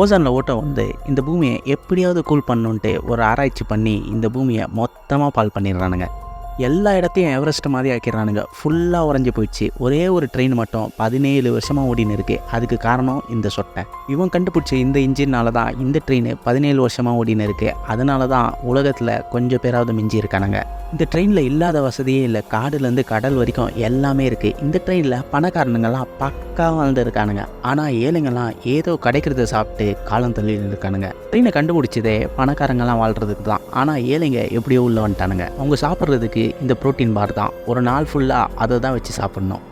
ஓசானில் ஓட்டம் வந்து இந்த பூமியை எப்படியாவது கூல் பண்ணணுன்ட்டு ஒரு ஆராய்ச்சி பண்ணி இந்த பூமியை மொத்தமாக பால் பண்ணிடுறானுங்க. எல்லா இடத்தையும் எவரெஸ்ட் மாதிரி ஆக்கிடுறானுங்க. ஃபுல்லாக உறைஞ்சி போயிடுச்சு. ஒரே ஒரு ட்ரெயின் மட்டும் பதினேழு வருஷமாக ஓடின்னு இருக்கு. அதுக்கு காரணம் இந்த சொட்டை. இவன் கண்டுபிடிச்ச இந்த இன்ஜின்னால தான் இந்த ட்ரெயின் பதினேழு வருஷமாக ஓடின்னு இருக்கு. அதனால தான் உலகத்தில் கொஞ்சம் பேராவது மிஞ்சி இருக்கானுங்க இந்த ட்ரெயினில் இல்லாத வசதியே இல்லை. காடுலேருந்து கடல் வரைக்கும் எல்லாமே இருக்குது இந்த ட்ரெயினில் பணக்காரனுங்கெல்லாம் பக்கா வாழ்ந்து இருக்கானுங்க. ஆனால் ஏழைங்கெல்லாம் ஏதோ கிடைக்கிறத சாப்பிட்டு காலம் தள்ளி இருக்கானுங்க. ட்ரெயினை கண்டுபிடிச்சதே பணக்காரங்கெல்லாம் வாழ்கிறதுக்கு தான். ஆனால் ஏழைங்க எப்படியோ உள்ள வந்துட்டானுங்க. அவங்க சாப்பிட்றதுக்கு இந்த ப்ரோட்டீன் பார் தான். ஒரு நாள் ஃபுல்லாக அதை தான் வச்சு சாப்பிட்ணும்.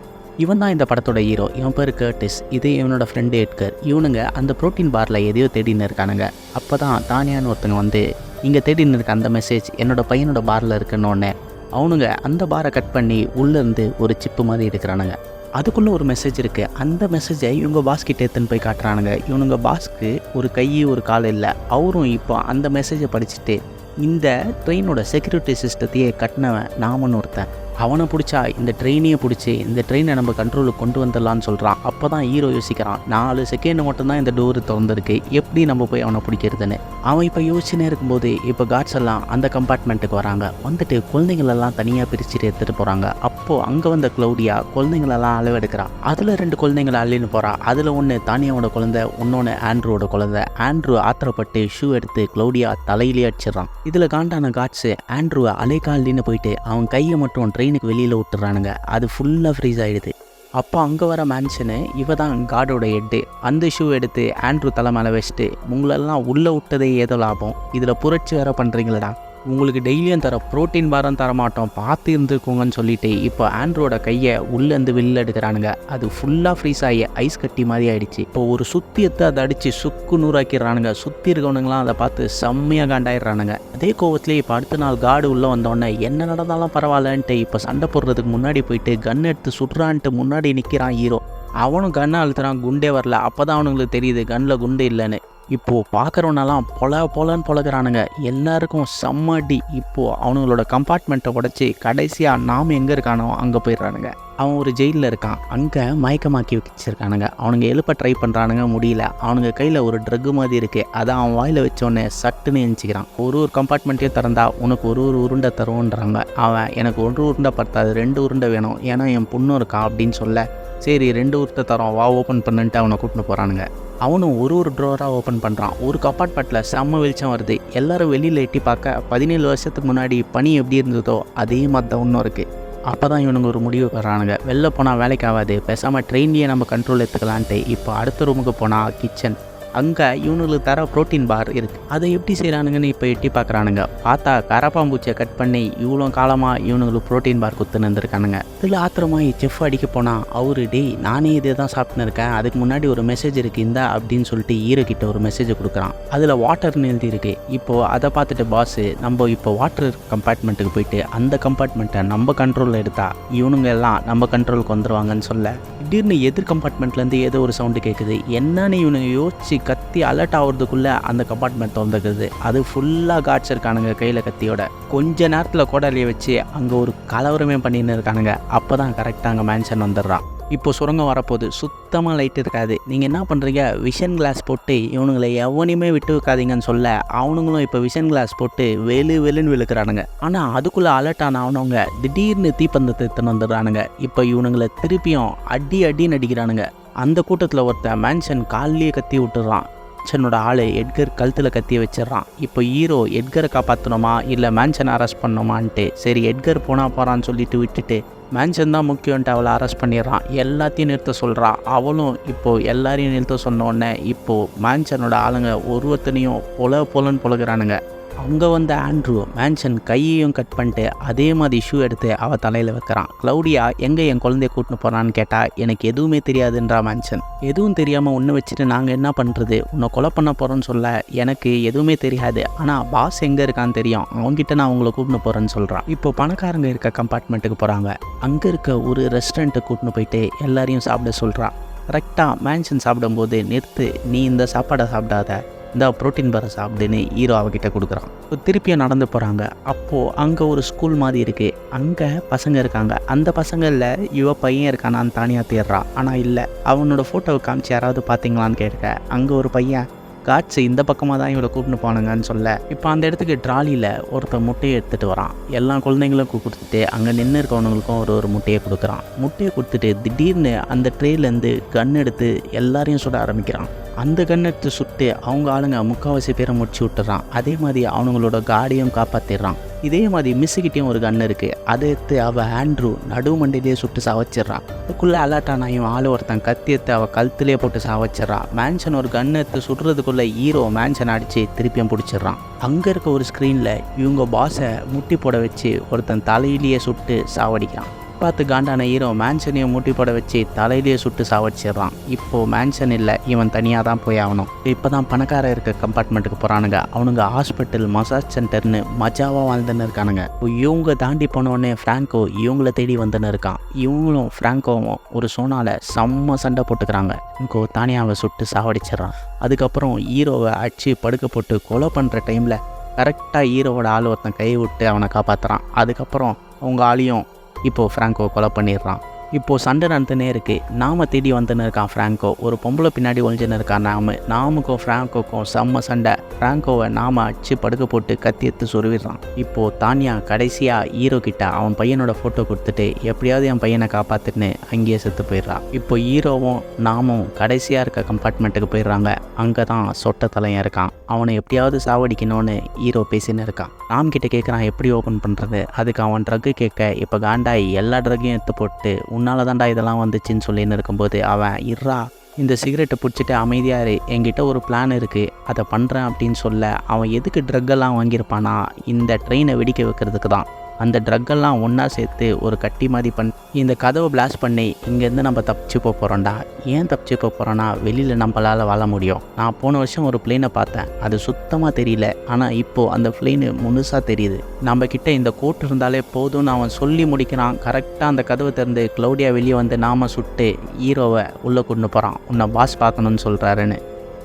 இவன் தான் இந்த படத்தோட ஹீரோ இவன் பேர் கர்டிஸ். இது இவனோட ஃப்ரெண்டு எட்கர் இவனுங்க அந்த ப்ரோட்டீன் பாரில் எதையோ தேடின்னு இருக்கானுங்க. அப்போ தான் தானியான்னு ஒருத்தங்க வந்து இங்கே தேடின்னு இருக்க அந்த மெசேஜ் என்னோட பையனோட பாரில் இருக்குன்னு அவனுங்க அந்த பாரை கட் பண்ணி உள்ளேருந்து ஒரு சிப்பு மாதிரி எடுக்கிறானுங்க. அதுக்குள்ளே ஒரு மெசேஜ் இருக்குது அந்த மெசேஜை இவங்க பாஸ்கிட்ட எடுத்துன்னு போய் காட்டுறானுங்க. இவனுங்க பாஸ்க்கு ஒரு கை ஒரு கால் இல்லை. அவரும் இப்போ அந்த மெசேஜை படிச்சுட்டு இந்த ட்ரெயினோட செக்யூரிட்டி சிஸ்டத்தையே கட்டினவன் நாமன்னு ஒருத்தன். அவனை பிடிச்சா இந்த ட்ரெயினையே பிடிச்சி இந்த ட்ரெயினை நம்ம கண்ட்ரோலுக்கு கொண்டு வந்துடலான்னு சொல்கிறான் அப்போ தான் ஹீரோ யோசிக்கிறான். நாலு செகண்ட் மட்டும்தான் இந்த டோரு திறந்துருக்கு. எப்படி நம்ம போய் அவனை பிடிக்கிறதுன்னு? அவன் இப்போ யோசிச்சுனே இருக்கும்போது இப்போ காட்ஸ் எல்லாம் அந்த கம்பார்ட்மெண்ட்டுக்கு வராங்க. வந்துட்டு குழந்தைங்களெல்லாம் தனியாக பிரிச்சுட்டு எடுத்துகிட்டு போகிறாங்க அப்போது அங்கே வந்த க்ளௌடியா குழந்தைங்களெல்லாம் அளவெடுக்கிறா. அதில் ரெண்டு குழந்தைங்களை அள்ளின்னு போகிறா அதில் ஒன்று தானியாவோட குழந்தை இன்னொன்று ஆண்ட்ரூவோட குழந்தை. ஆண்ட்ரூ ஆத்திரப்பட்டு ஷூ எடுத்து க்ளௌடியா தலையிலே அடிச்சிடறான். இதில் காண்டான காட்ஸு ஆண்ட்ரூவை அலைக்காலின்னு போயிட்டு அவன் கையை மட்டும் ட்ரெயினுக்கு வெளியில் விட்டுறானுங்க. அது ஃபுல்லாக ஃப்ரீஸ் ஆகிடுது அப்போ அங்கே வர மேன்ஷனு இவ தான் காடோட ஹெட்டு அந்த ஷூ எடுத்து ஆண்ட்ரூ தலை மேலே வச்சுட்டு உங்களெல்லாம் உள்ளே விட்டதே ஏதோ லாபம். இதில் புரட்சி வேற பண்ணுறீங்களடா உங்களுக்கு டெய்லியும் தர ப்ரோட்டீன் பாரம் தர மாட்டோம் பார்த்து இருந்துக்கோங்கன்னு சொல்லிட்டு இப்போ ஆண்ட்ரோட கையை உள்ளேருந்து வெளில எடுக்கிறானுங்க. அது ஃபுல்லாக ஃப்ரீஸ் ஆகி ஐஸ் கட்டி மாதிரி ஆயிடுச்சு. இப்போ ஒரு சுத்தியத்தை எடுத்து அதை அடித்து சுக்கு நூறாக்கிடுறானுங்க. சுற்றி இருக்கவனுங்களாம் அதை பார்த்து செம்மையாக காண்டாயிடுறானுங்க. அதே கோவத்துலேயே இப்போ அடுத்த நாள் காடு உள்ளே வந்தோடனே என்ன நடந்தாலும் பரவாயில்லன்ட்டு இப்போ சண்டை போடுறதுக்கு முன்னாடி போயிட்டு கன் எடுத்து சுடுறான்ட்டு முன்னாடி நிற்கிறான் ஹீரோ. அவனும் கண்ணை அழுத்துறான் குண்டே வரல. அப்போ தான் அவனுங்களுக்கு தெரியுது கன்னில் குண்டு இல்லைன்னு. இப்போது பார்க்குறவனெல்லாம் பொல பொலன்னு பொழகிறானுங்க எல்லாருக்கும் செம்மடி இப்போது அவனுங்களோட கம்பார்ட்மெண்ட்டை உடச்சி கடைசியாக நாம் எங்கே இருக்கானோ அங்கே போயிடுறானுங்க. அவன் ஒரு ஜெயிலில் இருக்கான். அங்கே மயக்கமாக்கி வச்சிருக்கானுங்க. அவனுங்க எழுப்ப ட்ரை பண்ணுறானுங்க முடியல. அவனுங்க கையில் ஒரு ட்ரக்கு மாதிரி இருக்குது அதை அவன் வாயில் வச்சோடனே சட்டுன்னு எஞ்சிக்கிறான் ஒரு ஒரு கம்பார்ட்மெண்ட்டையும் திறந்தா உனக்கு ஒரு ஒரு உருண்டை தருவோன்றாங்க. அவன் எனக்கு ஒரு உருண்டை பத்தாது. ரெண்டு உருண்டை வேணும். ஏன்னா என் பொண்ணு இருக்கான் அப்படின்னு சொல்ல சரி ரெண்டு ஒருத்த தரோம் வா ஓப்பன் பண்ணுன்ட்டு அவனை கூப்பிட்டு போகிறானுங்க அவனும் ஒரு ஒரு ட்ரோராக ஓப்பன் பண்ணுறான் ஒரு கப்பார்ட்மெண்ட்டில் செம்ம வெளிச்சம் வருது. எல்லாரும் வெளியில் எட்டி பார்க்க பதினேழு வருஷத்துக்கு முன்னாடி பனி எப்படி இருந்ததோ அதே மாதிரி தான் ஒன்றும் இருக்குது அப்போ தான் இவனுங்க ஒரு முடிவு வர்றானுங்க. வெளில போனால் வேலைக்கு ஆகாது பேசாமல் ட்ரெயின்லேயே நம்ம கண்ட்ரோல் எடுத்துக்கலான்ட்டு இப்போ அடுத்த ரூமுக்கு போனால் கிச்சன் அங்கே இவனுங்களுக்கு தர ப்ரோட்டீன் பார் இருக்குது அதை எப்படி செய்கிறானுங்கன்னு இப்போ எட்டி பார்க்குறானுங்க பார்த்தா கரப்பாம்பூச்சியை கட் பண்ணி இவ்வளோ காலமாக இவனுங்களுக்கு ப்ரோட்டீன் பார் குத்துன்னு இருந்திருக்கானுங்க. இதில் ஆத்திரமாயி செஃப் அடிக்க போனால் அவரு டேய் நானே இதே தான் சாப்பிட்டுன்னு இருக்கேன். அதுக்கு முன்னாடி ஒரு மெசேஜ் இருக்குது இந்த அப்படின்னு சொல்லிட்டு ஈரோ ஒரு மெசேஜை கொடுக்குறான். அதில் வாட்டர்னு எழுதி இருக்கு இப்போது அதை பார்த்துட்டு பாஸு நம்ம இப்போ வாட்டர் கம்பார்ட்மெண்ட்டுக்கு போயிட்டு அந்த கம்பார்ட்மெண்ட்டை நம்ம கண்ட்ரோலில் எடுத்தா இவனுங்க எல்லாம் நம்ம கண்ட்ரோலுக்கு வந்துடுவாங்கன்னு சொல்ல திடீர்னு எதிர் கம்பார்ட்மெண்ட்லேருந்து ஏதோ ஒரு சவுண்டு கேட்குது என்னன்னு இவனுங்க யோசிச்சு கத்தி அலர்ட் ஆகுறதுக்குள்ளே அந்த கம்பார்ட்மெண்ட் திறந்துக்குது அது ஃபுல்லாக காட்ஸ் இருக்கானுங்க கையில் கத்தியோட. கொஞ்ச நேரத்தில் கோடாலியை வச்சு அங்கே ஒரு கலவரமே பண்ணின்னு இருக்கானுங்க. அப்போ தான் கரெக்டாக அங்கே மேன்ஷன் வந்துடுறான். இப்போ சுரங்கம் வரப்போகுது. சுத்தமாக லைட் இருக்காது. நீங்கள் என்ன பண்ணுறீங்க விஷன் கிளாஸ் போட்டு இவனுங்களை எவனையுமே விட்டு வைக்காதீங்கன்னு சொல்ல அவனுங்களும் இப்போ விஷன் கிளாஸ் போட்டு வெளு வெளுன்னு விழுக்கிறானுங்க. ஆனால் அதுக்குள்ளே அலர்ட் ஆன அவனவங்க திடீர்னு தீப்பந்தத்தை எடுத்துன்னு வந்துடுறானுங்க. இப்போ இவனுங்களை திருப்பியும் அடி அடின்னு அடிக்கிறானுங்க. அந்த கூட்டத்தில் ஒருத்தன் மேன்ஷன் கால்லேயே கத்தி விட்டுறான். மேன்ஷனோட ஆளு எட்கர் கழுத்தில் கத்தி வச்சிடறான். இப்போ ஹீரோ எட்கரை காப்பாற்றணுமா இல்லை மேன்ஷனை அரெஸ்ட் பண்ணணுமான்ட்டு சரி எட்கர் போனால் போகிறான்னு சொல்லிட்டு விட்டுட்டு மேன்ஷன் தான் முக்கியன்ட்டு அவளை அரெஸ்ட் பண்ணிடுறான். எல்லாத்தையும் நிறுத்த சொல்கிறான் அவளும் இப்போது எல்லாரையும் நிறுத்த சொன்னோடனே இப்போது மேன்ஷனோட ஆளுங்க ஒருவத்தனையும் பொல பொலன்னு பொழகிறானுங்க அங்கே வந்த ஆண்ட்ரூ மேன்ஷன் கையையும் கட் பண்ணிட்டு அதே மாதிரி ஷூ எடுத்து அவள் தலையில் வைக்கிறான். க்ளௌடியா எங்கே என் குழந்தைய கூட்டின்னு போகிறான்னு கேட்டால் எனக்கு எதுவுமே தெரியாதுன்றா மேன்ஷன் எதுவும் தெரியாமல் ஒன்று வச்சுட்டு நாங்கள் என்ன பண்ணுறது உன்னை கொலை பண்ண போகிறோன்னு சொல்ல எனக்கு எதுவுமே தெரியாது. ஆனால் பாஸ் எங்கே இருக்கான்னு தெரியும். அவங்ககிட்ட நான் உங்களை கூப்பிட்டு போகிறேன்னு சொல்கிறான் இப்போ பணக்காரங்க இருக்க கம்பார்ட்மெண்ட்டுக்கு போகிறாங்க அங்கே இருக்க ஒரு ரெஸ்டாரண்ட்டை கூட்டின்னு போயிட்டு எல்லாரையும் சாப்பிட சொல்கிறான் கரெக்டாக மேன்ஷன் சாப்பிடும்போது நிறுத்து நீ இந்த சாப்பாடை சாப்பிடாத. இந்த ப்ரோட்டீன் பாரை சாப்பிடுன்னு ஹீரோ அவகிட்ட கொடுக்குறான். இப்போ திருப்பியும் நடந்து போகிறாங்க அப்போது அங்கே ஒரு ஸ்கூல் மாதிரி இருக்குது அங்கே பசங்க இருக்காங்க. அந்த பசங்களில் இவ பையன் இருக்கானான்னு தானியாக தேடுறான். ஆனால் இல்லை. அவனோட ஃபோட்டோவை காமிச்சு யாராவது பார்த்தீங்களான்னு கேட்க அங்கே ஒரு பையன் காட்சி இந்த பக்கமாக தான் இவளை கூப்பிட்டு போனாங்கன்னு சொல்ல. இப்போ அந்த இடத்துக்கு ட்ராலியில் ஒருத்தர் முட்டையை எடுத்துகிட்டு வரான். எல்லா குழந்தைங்களும் கொடுத்துட்டு அங்கே நின்று இருக்கவனுங்களுக்கும் ஒரு ஒரு முட்டையை கொடுக்குறான். முட்டையை கொடுத்துட்டு திடீர்னு அந்த ட்ரேலேருந்து கன் எடுத்து எல்லாரையும் சுட ஆரம்பிக்கிறான். அந்த கன் சுட்டு அவங்க ஆளுங்க முக்கால்வாசி பேரை முடிச்சு விட்டுறான். அதே மாதிரி அவனுங்களோட காடியும் காப்பாற்றிடுறான் இதே மாதிரி மிஸ்ஸுக்கிட்டேயும் ஒரு கன் இருக்குது அதை எடுத்து அவள் ஆண்ட்ரூ நடு மண்டிலேயே சுட்டு சாவச்சிட்றான் அதுக்குள்ளே அலர்ட்டான இவன் ஆள் ஒருத்தன் கத்தி எடுத்து அவள் கழுத்துலேயே போட்டு சாவச்சிட்றான் மேன்ஷன் ஒரு கன் எடுத்து சுடுறதுக்குள்ளே ஹீரோ மேன்ஷன் அடித்து திருப்பியும் பிடிச்சிடுறான். அங்கே இருக்க ஒரு ஸ்க்ரீனில் இவங்க பாஸை முட்டி போட வச்சு ஒருத்தன் தலையிலேயே சுட்டு சாவடிக்கிறான். பார்த்து காண்டான ஹீரோ மேன்ஷனையும் மூட்டி போட வச்சு தலையிலேயே சுட்டு சாவடிச்சிடுறான். இப்போது மேன்ஷன் இல்லை இவன் தனியாக தான் போய் ஆகணும். இப்போ தான் பணக்கார இருக்க கம்பார்ட்மெண்ட்டுக்கு போகிறானுங்க அவனுங்க ஹாஸ்பிட்டல் மசாஜ் சென்டர்னு மஜாவாக வாழ்ந்துன்னு இருக்கானுங்க. இவங்க தாண்டி போனோடனே ஃப்ராங்கோ இவங்கள தேடி வந்துன்னு இருக்கான். இவங்களும் ஃப்ராங்கோவும் ஒரு சோனால செம்ம சண்டை போட்டுக்கிறாங்க. இங்கோ தானியாவை சுட்டு சாவடிச்சிடுறான். அதுக்கப்புறம் ஹீரோவை அடிச்சு படுக்க போட்டு கொலை பண்ணுற டைமில் கரெக்டாக ஹீரோவோட ஆள் ஒருத்தன் கை விட்டு அவனை காப்பாற்றுறான் அதுக்கப்புறம் அவங்க ஆளையும் இப்போது ஃப்ராங்கோ கொலை பண்ணிடுறான். இப்போது சண்டை நடந்துனே இருக்குது நாம தேடி வந்துன்னு இருக்கான் ஃப்ராங்கோ ஒரு பொம்பளை பின்னாடி ஒழிஞ்சுன்னு இருக்கான் நாம? நாமுக்கும் ஃப்ராங்கோக்கும் செம்ம சண்டை. ஃப்ராங்கோவை நாம அடிச்சு படுக்க போட்டு கத்தி எடுத்து சொருவிடுறான். இப்போது தானியா கடைசியாக ஹீரோ கிட்ட அவன் பையனோட ஃபோட்டோ கொடுத்துட்டு எப்படியாவது என் பையனை காப்பாத்துன்னு அங்கேயே செத்து போயிடுறான். இப்போ ஹீரோவும் நாமும் கடைசியாக இருக்க கம்பார்ட்மெண்ட்டுக்கு போயிடுறாங்க. அங்கே தான் சொட்ட தலையன் இருக்கான். அவனை எப்படியாவது சாவடிக்கணும்னு ஹீரோ பேசின்னு இருக்கான். நாம் கிட்ட கேட்குறான் எப்படி ஓப்பன் பண்ணுறது அதுக்கு அவன் ட்ரக்கு கேட்க இப்போ காண்டாய் எல்லா ட்ரக்கையும் எடுத்து போட்டு உன்னால் தான்டா இதெல்லாம் வந்துச்சுன்னு சொல்லின்னு இருக்கும்போது அவன் இறா இந்த சிகரெட்டை பிடிச்சிட்டு அமைதியாக இரு. என்கிட்ட ஒரு பிளான் இருக்குது அதை பண்ணுறேன் அப்படின்னு சொல்ல அவன் எதுக்கு ட்ரக்கெல்லாம் வாங்கியிருப்பானா? இந்த ட்ரெயினை வெடிக்க வைக்கிறதுக்கு தான். அந்த ட்ரக்கெல்லாம் ஒன்றா சேர்த்து ஒரு கட்டி மாதிரி பண் இந்த கதவை பிளாஸ்ட் பண்ணி இங்கேருந்து நம்ம தப்பிச்சு போக போகிறோம்டா ஏன் தப்பிச்சு போக போகிறோன்னா வெளியில் நம்மளால் வாழ முடியும். நான் போன வருஷம் ஒரு பிளேனை பார்த்தேன். அது சுத்தமாக தெரியல. ஆனால் இப்போது அந்த பிளேனு முழுசாக தெரியுது. நம்ம கிட்ட இந்த கோட் இருந்தாலே போதும்னு அவன் சொல்லி முடிக்கிறான். கரெக்டாக அந்த கதவை திறந்து க்ளௌடியா வெளியே வந்து நாம சுட்டு ஹீரோவை உள்ளே கொண்டு போகிறான் உன்னை பாஸ் பார்க்கணுன்னு சொல்கிறாருன்னு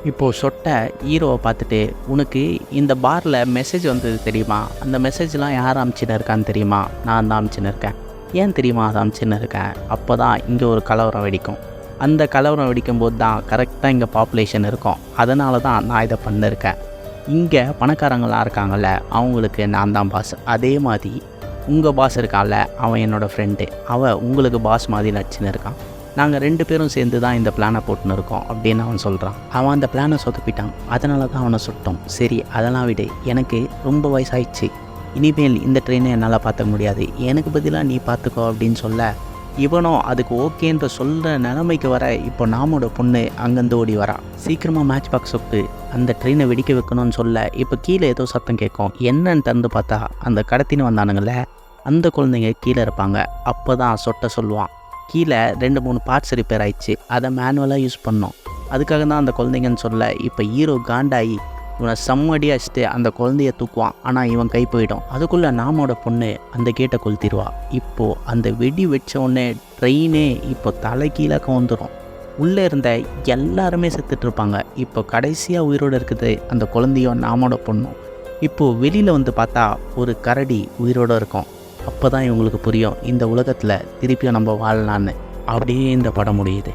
இப்போது சொட்ட ஹீரோவை பார்த்துட்டு உனக்கு இந்த பாரில் மெசேஜ் வந்தது தெரியுமா? அந்த மெசேஜ்லாம் யார் அமிச்சின்னு இருக்கான்னு தெரியுமா? நான் தான் அமிச்சின்னு இருக்கேன். ஏன் தெரியுமா அதை அமிச்சின்னு இருக்கேன் அப்போ தான் இங்கே ஒரு கலவரம் வெடிக்கும். அந்த கலவரம் வெடிக்கும்போது தான் கரெக்டாக இங்கே பாப்புலேஷன் இருக்கும். அதனால தான் நான் இதை பண்ணிருக்கேன். இங்கே பணக்காரங்களாக இருக்காங்கள்ல அவங்களுக்கு நான் தான் பாஸ் அதே மாதிரி உங்கள் பாஸ் இருக்கான்ல அவன் என்னோடய ஃப்ரெண்டு அவன் உங்களுக்கு பாஸ் மாதிரி நடிச்சுன்னு இருக்கான். நாங்கள் ரெண்டு பேரும் சேர்ந்து தான் இந்த பிளானை போட்டுன்னு இருக்கோம் அப்படின்னு அவன் சொல்கிறான் அவன் அந்த பிளானை சொதப்பிட்டான். அதனால தான் அவனை சுட்டோம். சரி அதெல்லாம் விடு. எனக்கு ரொம்ப வயசாயிடுச்சு. இனிமேல் இந்த ட்ரெயினை என்னால் பார்த்துக்க முடியாது. எனக்கு பதிலாக நீ பார்த்துக்கோ அப்படின்னு சொல்ல இவனும் அதுக்கு ஓகேன்ற சொல்கிற நிலைமைக்கு வர இப்போ நாமோட பொண்ணு அங்கேருந்து ஓடி வரா. சீக்கிரமாக மேட்ச் பாக்ஸ் விட்டு அந்த ட்ரெயினை வெடிக்க வைக்கணும்னு சொல்ல இப்போ கீழே ஏதோ சத்தம் கேட்கும். என்னன்னு திறந்து பார்த்தா அந்த கடத்தின்னு வந்தானுங்கள அந்த குழந்தைங்க கீழே இருப்பாங்க. அப்போ தான் சொட்ட சொல்லுவான். கீழே ரெண்டு மூணு பார்ட்ஸ் ரிப்பேர் ஆயிடுச்சு. அதை மேனுவலாக யூஸ் பண்ணோம். அதுக்காக தான் அந்த குழந்தைங்கன்னு சொல்ல இப்போ ஹீரோ காண்டாயி இவனை செம்மடி அடிச்சுட்டு அந்த குழந்தைய தூக்குவான். ஆனால் இவன் கை போயிடும். அதுக்குள்ளே நாமோட பொண்ணு அந்த கேட்டை கொளுத்திடுவா. இப்போது அந்த வெடி வச்ச உடனே ட்ரெயினே இப்போ தலை கீழே கவுந்துடும் உள்ளே இருந்த எல்லாருமே செத்துட்ருப்பாங்க இப்போ கடைசியாக உயிரோடு இருக்குது அந்த குழந்தையும் நாமோட பொண்ணும். இப்போது வெளியில் வந்து பார்த்தா ஒரு கரடி உயிரோடு இருக்கும். அப்போ தான் இவங்களுக்கு புரியும் இந்த உலகத்தில் திருப்பியும் நம்ம வாழலான்னு அப்படியே இந்த படம் முடியுது.